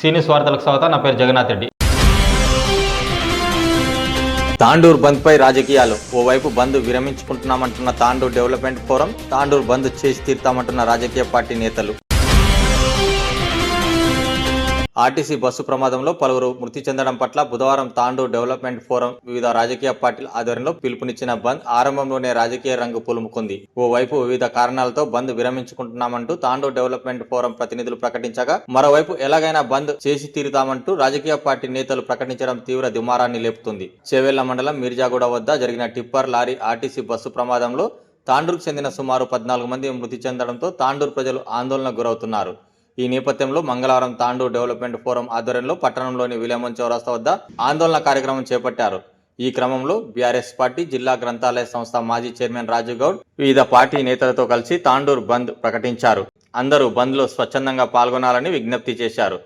సీనియస్ వార్తలకు స్వాగతం నా పేరు జగన్నాథ్ రెడ్డి. తాండూర్ బంద్ పై రాజకీయాలు. ఓవైపు బంద్ విరమించుకుంటున్నామంటున్న తాండూర్ డెవలప్మెంట్ ఫోరం తాండూర్ బంద్ చేసి తీరుతామంటున్న రాజకీయ పార్టీ నేతలు. ఆర్టీసీ బస్సు ప్రమాదంలో పలువురు మృతి చెందడం పట్ల బుధవారం తాండూ డెవలప్మెంట్ ఫోరం వివిధ రాజకీయ పార్టీల ఆధ్వర్యంలో పిలుపునిచ్చిన బంద్ ఆరంభంలోనే రాజకీయ రంగు పులుముకుంది. ఓవైపు వివిధ కారణాలతో బంద్ విరమించుకుంటున్నామంటూ తాండూ డెవలప్మెంట్ ఫోరం ప్రతినిధులు ప్రకటించగా మరోవైపు ఎలాగైనా బంద్ చేసి తీరుతామంటూ రాజకీయ పార్టీ నేతలు ప్రకటించడం తీవ్ర దుమారాన్ని లేపుతుంది. చేవెళ్ళ మండలం మిర్జాగూడ వద్ద జరిగిన టిప్పర్ లారీ ఆర్టీసీ బస్సు ప్రమాదంలో తాండూరుకు చెందిన సుమారు పద్నాలుగు మంది మృతి చెందడంతో తాండూరు ప్రజలు ఆందోళనకు గురవుతున్నారు. ఈ నేపథ్యంలో మంగళవారం తాండూ డెవలప్మెంట్ ఫోరం ఆధ్వర్యంలో పట్టణంలోని విలేమన్ చౌరస్తా వద్ద ఆందోళన కార్యక్రమం చేపట్టారు. ఈ క్రమంలో బీఆర్ఎస్ పార్టీ జిల్లా గ్రంథాలయ సంస్థ మాజీ చైర్మన్ రాజు గౌడ్ వివిధ పార్టీ నేతలతో కలిసి తాండూర్ బంద్ ప్రకటించారు. అందరూ బంద్లో స్వచ్ఛందంగా పాల్గొనాలని విజ్ఞప్తి చేశారు.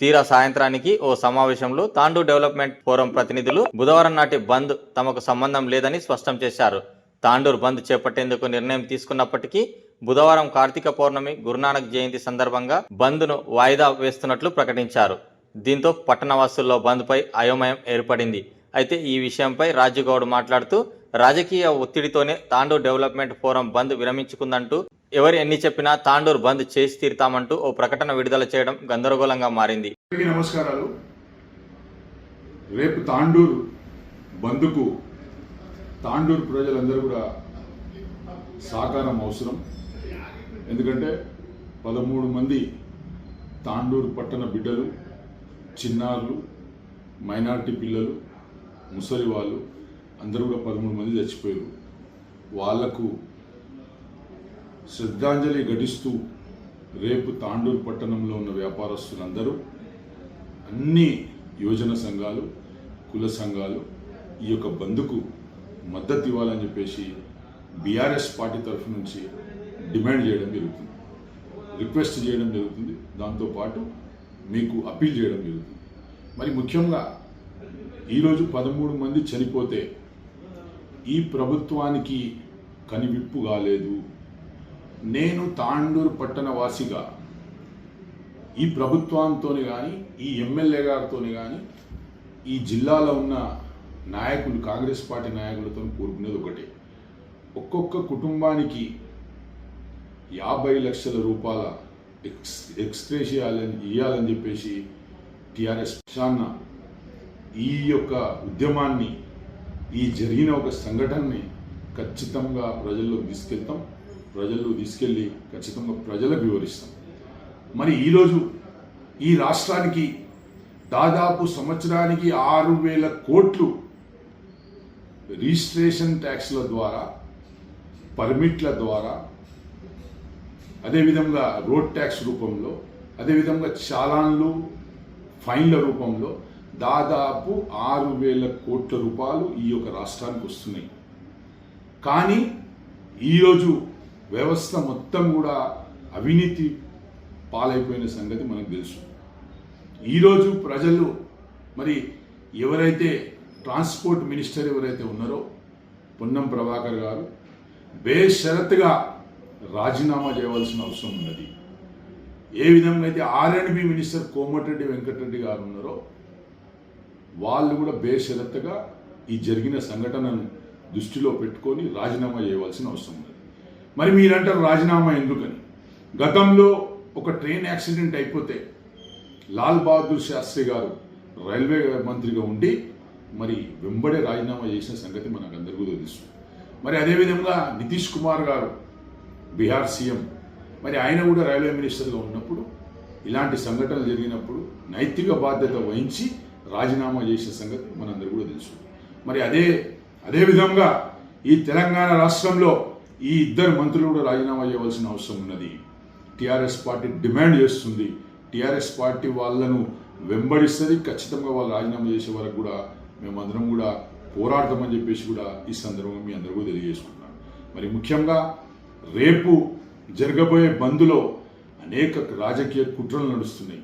తీరా సాయంత్రానికి ఓ సమావేశంలో తాండూ డెవలప్మెంట్ ఫోరం ప్రతినిధులు బుధవారం నాటి బంద్ తమకు సంబంధం లేదని స్పష్టం చేశారు. తాండూర్ బంద్ చేపట్టేందుకు నిర్ణయం తీసుకున్నప్పటికీ బుధవారం కార్తీక పౌర్ణమి గురునానక్ జయంతి సందర్భంగా బంద్ను వాయిదా వేస్తున్నట్లు ప్రకటించారు. దీంతో పట్టణవాసుల్లో బంద్పై అయోమయం ఏర్పడింది. అయితే ఈ విషయంపై రాజుగౌడ్ మాట్లాడుతూ రాజకీయ ఒత్తిడితోనే తాండూర్ డెవలప్మెంట్ ఫోరం బంద్ విరమించుకుందంటూ ఎవరు ఎన్ని చెప్పినా తాండూర్ బంద్ చేసి తీరుతామంటూ ఓ ప్రకటన విడుదల చేయడం గందరగోళంగా మారింది. నమస్కారాలు. రేపు తాండూరు బంద్కు తాండూరు ప్రజలందరూ కూడా సహకారం అవసరం. ఎందుకంటే పదమూడు మంది తాండూరు పట్టణ బిడ్డలు చిన్నారులు మైనార్టీ పిల్లలు ముసలి వాళ్ళు అందరూ కూడా పదమూడు మంది చచ్చిపోయారు. వాళ్ళకు శ్రద్ధాంజలి ఘటిస్తూ రేపు తాండూరు పట్టణంలో ఉన్న వ్యాపారస్తులందరూ అన్ని యోజన సంఘాలు కుల సంఘాలు ఈ యొక్క బంద్కు మద్దతు ఇవ్వాలని చెప్పేసి బీఆర్ఎస్ పార్టీ తరఫు నుంచి డిమాండ్ చేయడం జరుగుతుంది. రిక్వెస్ట్ చేయడం జరుగుతుంది. దాంతోపాటు మీకు అప్పీల్ చేయడం జరుగుతుంది. మరి ముఖ్యంగా ఈరోజు పదమూడు మంది చనిపోతే ఈ ప్రభుత్వానికి కనివిప్పు కాలేదు. నేను తాండూరు పట్టణవాసిగా ఈ ప్రభుత్వంతో కానీ ఈ ఎమ్మెల్యే గారితో కానీ ఈ జిల్లాలో ఉన్న నాయకులు కాంగ్రెస్ పార్టీ నాయకులతో కోరుకునేది ఒకటే. ఒక్కొక్క కుటుంబానికి యాభై లక్షల రూపాయల ఎక్స్ ఎక్స్ట్రేషియాలని ఇవ్వాలని చెప్పేసి టిఆర్ఎస్ ప్రశాన్న ఈ యొక్క ఉద్యమాన్ని ఈ జరిగిన ఒక సంఘటనని ఖచ్చితంగా ప్రజల్లో తీసుకెళ్తాం. ప్రజల్లో తీసుకెళ్ళి ఖచ్చితంగా ప్రజలకు వివరిస్తాం. మరి ఈరోజు ఈ రాష్ట్రానికి దాదాపు సంవత్సరానికి ఆరు వేల కోట్లు రిజిస్ట్రేషన్ ట్యాక్స్ల ద్వారా పర్మిట్ల ద్వారా అదేవిధంగా రోడ్ ట్యాక్స్ రూపంలో అదేవిధంగా చాలాన్లు ఫైన్ల రూపంలో దాదాపు ఆరు వేల కోట్ల రూపాయలు ఈ యొక్క రాష్ట్రానికి వస్తున్నాయి. కానీ ఈరోజు వ్యవస్థ మొత్తం కూడా అవినీతి పాలైపోయిన సంగతి మనకు తెలుసు. ఈరోజు ప్రజలు మరి ఎవరైతే ట్రాన్స్పోర్ట్ మినిస్టర్ ఎవరైతే ఉన్నారో పొన్నం ప్రభాకర్ గారు బేషరత్గా రాజీనామా చేయవలసిన అవసరం ఉన్నది. ఏ విధంగా అయితే ఆర్ఎండ్బి మినిస్టర్ కోమటిరెడ్డి వెంకటరెడ్డి గారు ఉన్నారో వాళ్ళు కూడా బేషరత్తుగా ఈ జరిగిన సంఘటనను దృష్టిలో పెట్టుకొని రాజీనామా చేయవలసిన అవసరం ఉన్నది. మరి మీరంటారు రాజీనామా ఎందుకని? గతంలో ఒక ట్రైన్ యాక్సిడెంట్ అయిపోతే లాల్ బహదూర్ శాస్త్రి గారు రైల్వే మంత్రిగా ఉండి మరి వెంబడే రాజీనామా చేసిన సంగతి మనకు అందరికీ తెలుసు. మరి అదేవిధంగా నితీష్ కుమార్ గారు బీహార్ సీఎం. మరి ఆయన కూడా రైల్వే మినిస్టర్గా ఉన్నప్పుడు ఇలాంటి సంఘటనలు జరిగినప్పుడు నైతిక బాధ్యత వహించి రాజీనామా చేసిన సంగతి మనందరూ కూడా తెలుసు. మరి అదే అదే విధంగా ఈ తెలంగాణ రాష్ట్రంలో ఈ ఇద్దరు మంత్రులు కూడా రాజీనామా చేయవలసిన అవసరం ఉన్నది. టీఆర్ఎస్ పార్టీ డిమాండ్ చేస్తుంది. టీఆర్ఎస్ పార్టీ వాళ్ళను వెంబడిస్తుంది. ఖచ్చితంగా వాళ్ళు రాజీనామా చేసే వరకు కూడా మేమందరం కూడా పోరాడతామని చెప్పేసి కూడా ఈ సందర్భంగా మీ అందరూ కూడా తెలియజేసుకుంటున్నాను. మరి ముఖ్యంగా రేపు జరగబోయే బంద్లో అనేక రాజకీయ కుట్రలు నడుస్తున్నాయి.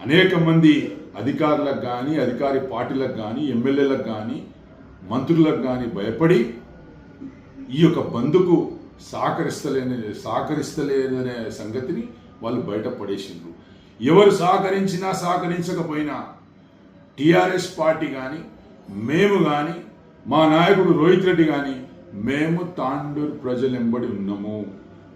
అనేక మంది అధికారులకు కానీ అధికారి పార్టీలకు కానీ ఎమ్మెల్యేలకు కానీ మంత్రులకు కానీ భయపడి ఈ యొక్క బంద్కు సహకరిస్తలేని సహకరిస్తలేదనే సంగతిని వాళ్ళు బయట పడేసిండ్రు. ఎవరు సహకరించినా సహకరించకపోయినా టీఆర్ఎస్ పార్టీ కానీ మేము కానీ మా నాయకుడు రోహిత్ రెడ్డి కానీ మేము తాండూరు ప్రజలు ఎంబడి ఉన్నాము.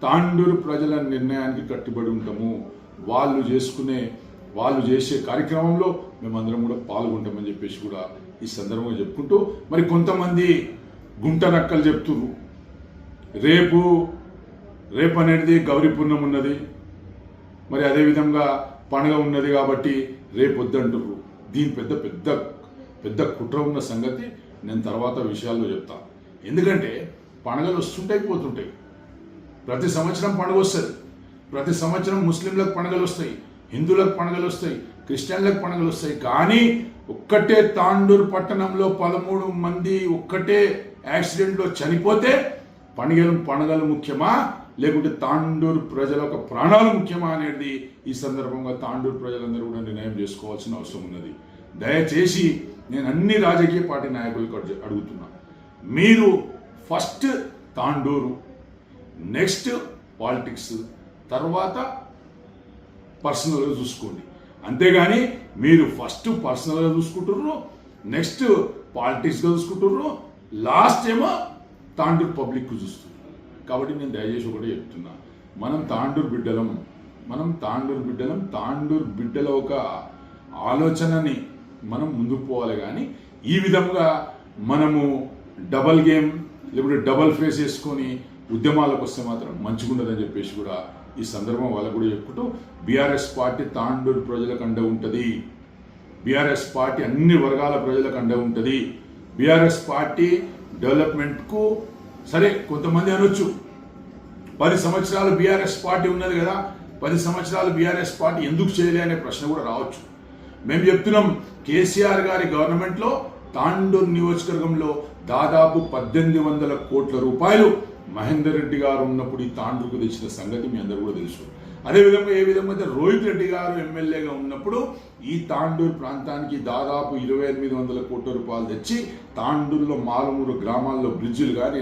తాండూరు ప్రజల నిర్ణయానికి కట్టుబడి ఉంటాము. వాళ్ళు చేసుకునే వాళ్ళు చేసే కార్యక్రమంలో మేమందరం కూడా పాల్గొంటామని చెప్పేసి కూడా ఈ సందర్భంగా చెప్పుకుంటూ మరి కొంతమంది గుంట నక్కలు చెప్తున్నారు రేపు రేపు అనేది గౌరీ పుణ్యం ఉన్నది. మరి అదేవిధంగా పండుగ ఉన్నది కాబట్టి రేపు వద్దంటుర్రు. దీని పెద్ద పెద్ద పెద్ద కుట్ర ఉన్న సంగతి నేను తర్వాత విషయాల్లో చెప్తాను. ఎందుకంటే పండుగలు వస్తుంటాయి పోతుంటాయి. ప్రతి సంవత్సరం పండుగ వస్తుంది. ప్రతి సంవత్సరం ముస్లింలకు పండుగలు వస్తాయి హిందువులకు పండుగలు వస్తాయి క్రిస్టియన్లకు పండుగలు వస్తాయి. కానీ ఒక్కటే తాండూరు పట్టణంలో పదమూడు మంది ఒక్కటే యాక్సిడెంట్లో చనిపోతే పండుగలు పండుగలు ముఖ్యమా? లేకుంటే తాండూరు ప్రజల యొక్క ప్రాణాలు ముఖ్యమా అనేది ఈ సందర్భంగా తాండూరు ప్రజలందరూ కూడా నిర్ణయం చేసుకోవాల్సిన అవసరం ఉన్నది. దయచేసి నేను అన్ని రాజకీయ పార్టీ నాయకులకు అడుగు- మీరు ఫస్ట్ తాండూరు నెక్స్ట్ పాలిటిక్స్ తర్వాత పర్సనల్గా చూసుకోండి. అంతేగాని మీరు ఫస్ట్ పర్సనల్గా చూసుకుంటుర్రు నెక్స్ట్ పాలిటిక్స్గా చూసుకుంటుర్రు లాస్ట్ ఏమో తాండూరు పబ్లిక్ చూస్తున్నారు. కాబట్టి నేను దయచేసి కూడా చెప్తున్నా. మనం తాండూరు బిడ్డలం. మనం తాండూరు బిడ్డలం. తాండూరు బిడ్డల ఒక ఆలోచనని మనం ముందుకు పోవాలి. కానీ ఈ విధంగా మనము డబల్ గేమ్ లేకపోతే డబల్ ఫేస్ వేసుకొని ఉద్యమాలకు వస్తే మాత్రం మంచిగుండదని చెప్పేసి కూడా ఈ సందర్భం వాళ్ళకు కూడా చెప్పుకుంటూ బీఆర్ఎస్ పార్టీ తాండూరు ప్రజలకు అండ ఉంటుంది. బీఆర్ఎస్ పార్టీ అన్ని వర్గాల ప్రజలకు అండ ఉంటుంది. బీఆర్ఎస్ పార్టీ డెవలప్మెంట్కు సరే కొంతమంది అనొచ్చు. పది సంవత్సరాలు బీఆర్ఎస్ పార్టీ ఉన్నది కదా పది సంవత్సరాలు బీఆర్ఎస్ పార్టీ ఎందుకు చేయలే అనే ప్రశ్న కూడా రావచ్చు. మేము చెప్తున్నాం కేసీఆర్ గారి గవర్నమెంట్లో తాండూరు నియోజకవర్గంలో దాదాపు పద్దెనిమిది వందల కోట్ల రూపాయలు మహేందర్ రెడ్డి గారు ఉన్నప్పుడు ఈ తాండ్రుకు తెచ్చిన సంగతి మీ అందరూ కూడా తెలుసు. అదేవిధంగా ఏ విధంగా అయితే రోహిత్ రెడ్డి గారు ఎమ్మెల్యేగా ఉన్నప్పుడు ఈ తాండూరు ప్రాంతానికి దాదాపు ఇరవై ఎనిమిది వందల కోట్ల రూపాయలు తెచ్చి తాండూరులో మారుమూరు గ్రామాల్లో బ్రిడ్జిలు కానీ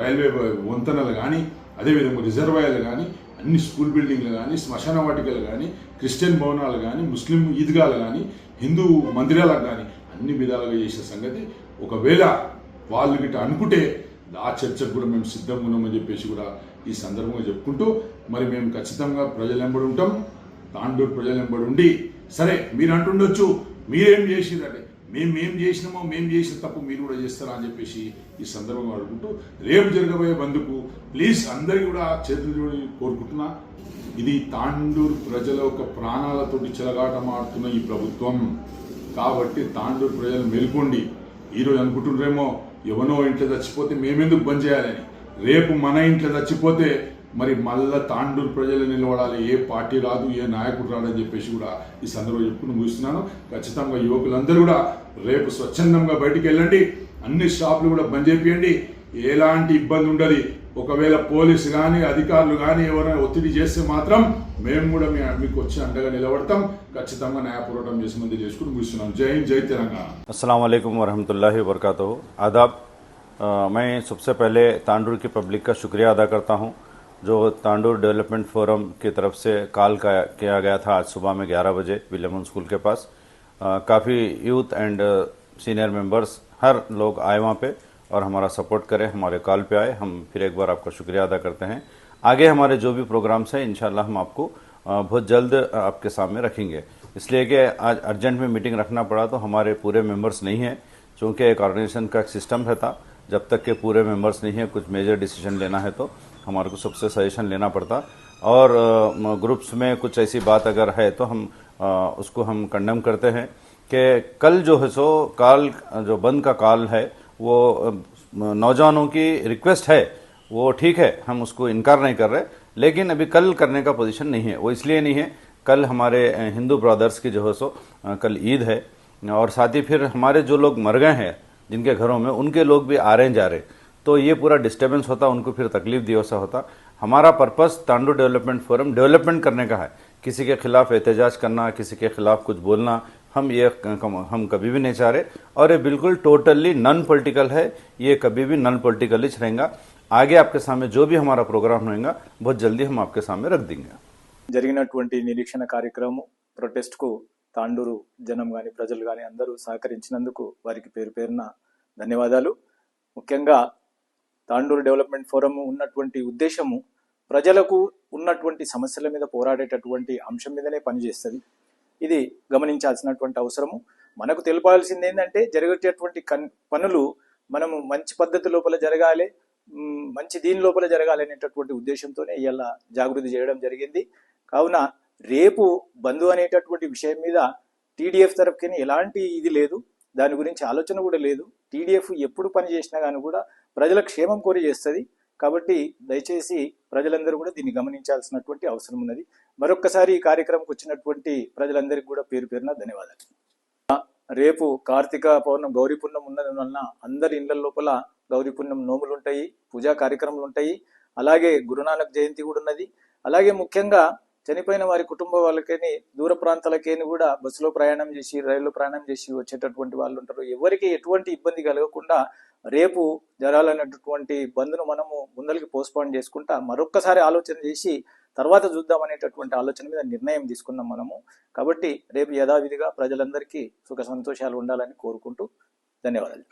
రైల్వే వంతెనలు కానీ అదేవిధంగా రిజర్వాయర్లు కానీ అన్ని స్కూల్ బిల్డింగ్లు కానీ శ్మశాన వాటికలు కానీ క్రిస్టియన్ భవనాలు కానీ ముస్లిం ఈద్గాలు కానీ హిందూ మందిరాలకు కానీ అన్ని విధాలుగా చేసే సంగతి ఒకవేళ వాళ్ళు గిట్ట అనుకుంటే ఆ చర్చకు కూడా మేము సిద్ధంగా ఉన్నామని చెప్పేసి కూడా ఈ సందర్భంగా చెప్పుకుంటూ మరి మేము ఖచ్చితంగా ప్రజలెంబడి ఉంటాం. తాండూరు ప్రజలెంబడి ఉండి సరే మీరు అంటుండొచ్చు మీరేం చేసిరంటే మేము ఏం చేసినామో మేము చేసిన తప్పు మీరు కూడా చేస్తారా అని చెప్పేసి ఈ సందర్భంగా అడుగుతూ రేపు జరగబోయే బంధుకు ప్లీజ్ అందరికీ కూడా చేతులు జోడి కోరుకుంటున్నా. ఇది తాండూరు ప్రజల యొక్క ప్రాణాలతోటి చెలగాటమాడుతున్న ఈ ప్రభుత్వం. కాబట్టి తాండూరు ప్రజలు మెల్కొండి. ఈరోజు అనుకుంటుండ్రేమో ఎవనో ఇంట్లో చచ్చిపోతే మేమెందుకు బంద్ చేయాలని. రేపు మన ఇంట్లో చచ్చిపోతే మరి మళ్ళా తాండూరు ప్రజలు నిలబడాలి. ఏ పార్టీ రాదు ఏ నాయకుడు రాదని చెప్పేసి కూడా ఈ సందర్భంగా చెప్పుకుని ముగిస్తున్నాను. ఖచ్చితంగా యువకులందరూ కూడా రేపు స్వచ్ఛందంగా బయటికి వెళ్ళండి. అన్ని షాపులు కూడా బంద్ చేపియండి. ఎలాంటి ఇబ్బంది ఉండదు. ఒకవేళ పోలీసు కానీ అధికారులు కానీ ఎవరైనా ఒత్తిడి చేస్తే మాత్రం మేము కూడా మీ మీకు వచ్చి అండగా నిలబడతాం ఖచ్చితంగా న్యాయ పోరాటం చేసి మంది చేసుకుని ముగిస్తున్నాం జై హింద్ జై తెలంగాణ अस्सलाम वालेकुम वरहमतुल्लाहि वबरकातुहू आदाब अ, मैं सबसे पहले तांडूर की पब्लिक का शुक्रिया अदा करता हूं जो तांडूर डेवलपमेंट फोरम की तरफ से कॉल का किया गया था आज सुबह में 11 बजे विलियमन स्कूल के पास अ, काफ़ी यूथ एंड सीनियर मेंबर्स हर लोग आए वहाँ पे और हमारा सपोर्ट करें, हमारे कॉल पे आए, हम फिर एक बार आपका शुक्रिया अदा करते हैं। आगे हमारे जो भी प्रोग्राम्स हैं इंशाल्लाह हम आपको बहुत जल्द आपके सामने रखेंगे। इसलिए कि आज अर्जेंट में मीटिंग रखना पड़ा तो हमारे पूरे मेंबर्स नहीं हैं, चूँकि एक ऑर्गेनाइजेशन का एक सिस्टम रहता। जब तक के पूरे मेंबर्स नहीं है, कुछ मेजर डिसीज़न लेना है तो हमारे को सबसे सजेशन लेना पड़ता। और ग्रुप्स में कुछ ऐसी बात अगर है तो हम उसको हम कंडम करते हैं कि कल जो है सो, कॉल, जो बंद का कॉल है वो नौजवानों की रिक्वेस्ट है, वो ठीक है, हम उसको इनकार नहीं कर रहे, लेकिन अभी कल करने का पोजीशन नहीं है, वो इसलिए नहीं है, कल हमारे हिंदू ब्रदर्स की जो है सो कल ईद है, और साथ ही फिर हमारे जो लोग मर गए हैं, जिनके घरों में, उनके लोग भी आ रहे हैं जा रहे तो ये पूरा डिस्टर्बेंस होता, उनको फिर तकलीफ़ दी वैसा होता। हमारा purpose Tandur development forum development करने का है, किसी के खिलाफ एहतजाज करना, किसी के खिलाफ कुछ बोलना हम ये हम कभी भी नहीं चाह रहे और ये बिल्कुल टोटली नॉन पॉलिटिकल है ये कभी भी नॉन पॉलिटिकल ही रहेगा आगे आपके सामने जो भी हमारा प्रोग्राम होगा बहुत जल्दी हम आपके सामने रख देंगे జరిగినటువంటి నిరీక్షణ కార్యక్రమం ప్రొటెస్ట్కు తాండూరు జనం కానీ ప్రజలు కానీ అందరూ సహకరించినందుకు వారికి పేరు పేరున ధన్యవాదాలు ముఖ్యంగా తాండూరు డెవలప్మెంట్ ఫోరం ఉన్నటువంటి ఉద్దేశము ప్రజలకు ఉన్నటువంటి సమస్యల మీద పోరాడేటటువంటి అంశం మీదనే పనిచేస్తుంది ఇది గమనించాల్సినటువంటి అవసరము. మనకు తెలిపాల్సింది ఏంటంటే జరిగేటటువంటి కన్ పనులు మనము మంచి పద్ధతి లోపల జరగాలి మంచి దీని లోపల జరగాలి అనేటటువంటి ఉద్దేశంతోనే ఇలా జాగృతి చేయడం జరిగింది. కావున రేపు బంధు అనేటటువంటి విషయం మీద టీడీఎఫ్ తరఫుకి ఎలాంటి ఇది లేదు దాని గురించి ఆలోచన కూడా లేదు. టీడీఎఫ్ ఎప్పుడు పని చేసినా కానీ కూడా ప్రజల క్షేమం కోరి చేస్తుంది. కాబట్టి దయచేసి ప్రజలందరూ కూడా దీన్ని గమనించాల్సినటువంటి అవసరం ఉన్నది. మరొక్కసారి ఈ కార్యక్రమంకి వచ్చినటువంటి ప్రజలందరికీ కూడా పేరు పేరున ధన్యవాదాలు. రేపు కార్తీక పౌర్ణం గౌరీ పుణ్యం ఉన్నది వలన అందరి ఇళ్ళ లోపల గౌరీ పుణ్యం నోములు ఉంటాయి పూజా కార్యక్రమాలు ఉంటాయి అలాగే గురునానక్ జయంతి కూడా ఉన్నది. అలాగే ముఖ్యంగా చనిపోయిన వారి కుటుంబ వాళ్ళకని దూర ప్రాంతాలకేని కూడా బస్సులో ప్రయాణం చేసి రైల్లో ప్రయాణం చేసి వచ్చేటటువంటి వాళ్ళు ఉంటారు ఎవరికి ఎటువంటి ఇబ్బంది కలగకుండా రేపు జరాలనేటటువంటి బంద్ను మనము ముందరికి పోస్ట్పోన్ చేసుకుంటా మరొక్కసారి ఆలోచన చేసి తర్వాత చూద్దాం అనేటటువంటి ఆలోచన మీద నిర్ణయం తీసుకున్నాం మనము. కాబట్టి రేపు యథావిధిగా ప్రజలందరికీ సుఖ సంతోషాలు ఉండాలని కోరుకుంటూ ధన్యవాదాలు.